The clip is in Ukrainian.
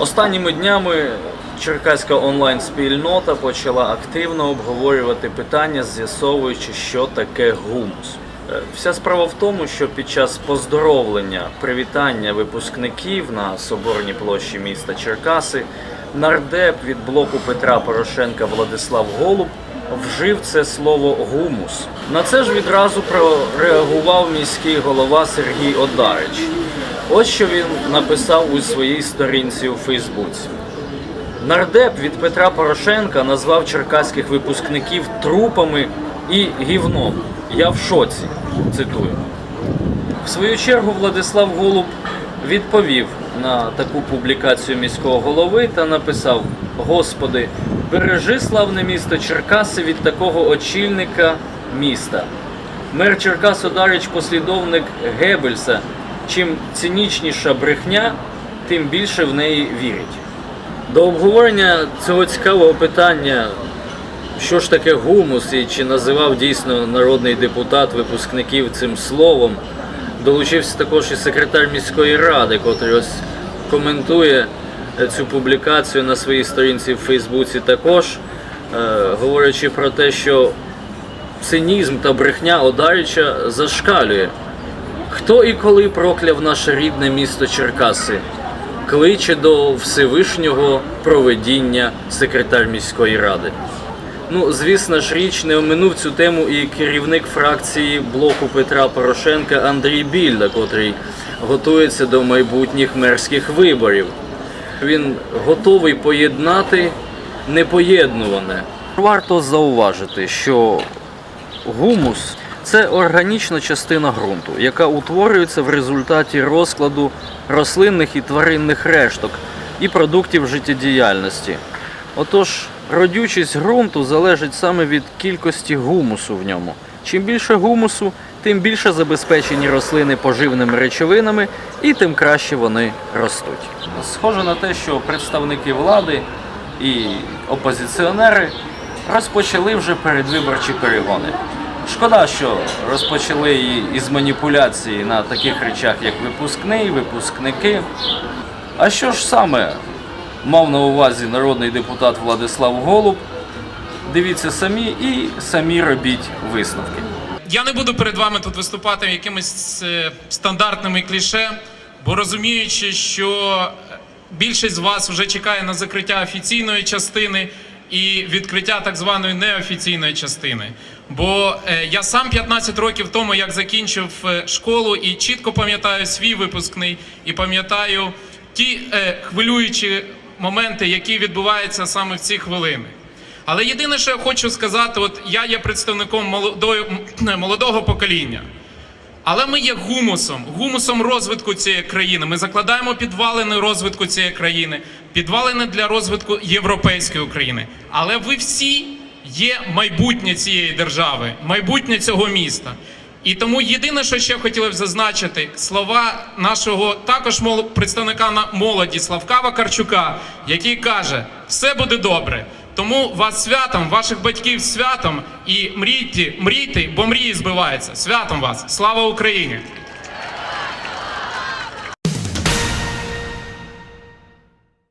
Останніми днями черкаська онлайн-спільнота почала активно обговорювати питання, з'ясовуючи, що таке гумус. Е, Вся справа в тому, що під час поздоровлення, привітання випускників на Соборній площі міста Черкаси нардеп від блоку Петра Порошенка Владислав Голуб вжив це слово гумус. На це ж відразу прореагував міський голова Сергій Одарич. Ось що він написав у своїй сторінці у Фейсбуці. Нардеп від Петра Порошенка назвав черкаських випускників трупами і гівном. Я в шоці. Цитую. В свою чергу Владислав Голуб відповів на таку публікацію міського голови та написав: Господи, бережи славне місто Черкаси від такого очільника міста. Мер Черкас Одарич послідовник Геббельса. Чим цинічніша брехня, тим більше в неї вірять. До обговорення цього цікавого питання, що ж таке гумус і чи називав дійсно народний депутат випускників цим словом, долучився також і секретар міської ради, котрий ось коментує е, цю публікацію на своїй сторінці в Фейсбуці також, е, говорячи про те, що цинізм та брехня Одарича зашкалює. Хто і коли прокляв наше рідне місто Черкаси? Кличе до Всевишнього проведіння секретар міської ради. Ну, звісно ж, річ не оминув цю тему і керівник фракції блоку Петра Порошенка Андрій Більда, котрий готується до майбутніх мерських виборів. Він готовий поєднати непоєднуване. Варто зауважити, що Гумус це органічна частина ґрунту, яка утворюється в результаті розкладу рослинних і тваринних решток і продуктів життєдіяльності. Отож, родючість ґрунту залежить саме від кількості гумусу в ньому. Чим більше гумусу, тим більше забезпечені рослини поживними речовинами і тим краще вони ростуть. Схоже на те, що представники влади і опозиціонери розпочали вже передвиборчі перегони. Шкода, що розпочали її із маніпуляції на таких речах, як випускний, випускники. А що ж саме мав на увазі народний депутат Владислав Голуб? Дивіться самі і самі робіть висновки. Я не буду перед вами тут виступати якимись е, стандартними кліше, бо розуміючи, що більшість з вас вже чекає на закриття офіційної частини і відкриття так званої неофіційної частини. Бо е, я сам 15 років тому, як закінчив е, школу, і чітко пам'ятаю свій випускний, і пам'ятаю ті е, хвилюючі моменти, які відбуваються саме в ці хвилини. Але єдине, що я хочу сказати, от я є представником молодого покоління. Але ми є гумусом, гумусом розвитку цієї країни. Ми закладаємо підвалини розвитку цієї країни, підвалини для розвитку європейської України. Але ви всі є майбутнє цієї держави, майбутнє цього міста. І тому єдине, що ще хотіли б зазначити, слова нашого також представника на молоді Славка Вакарчука, який каже: все буде добре. Тому вас святом, ваших батьків святом і мрійте, мрійте, бо мрії збиваються. Святом вас! Слава Україні!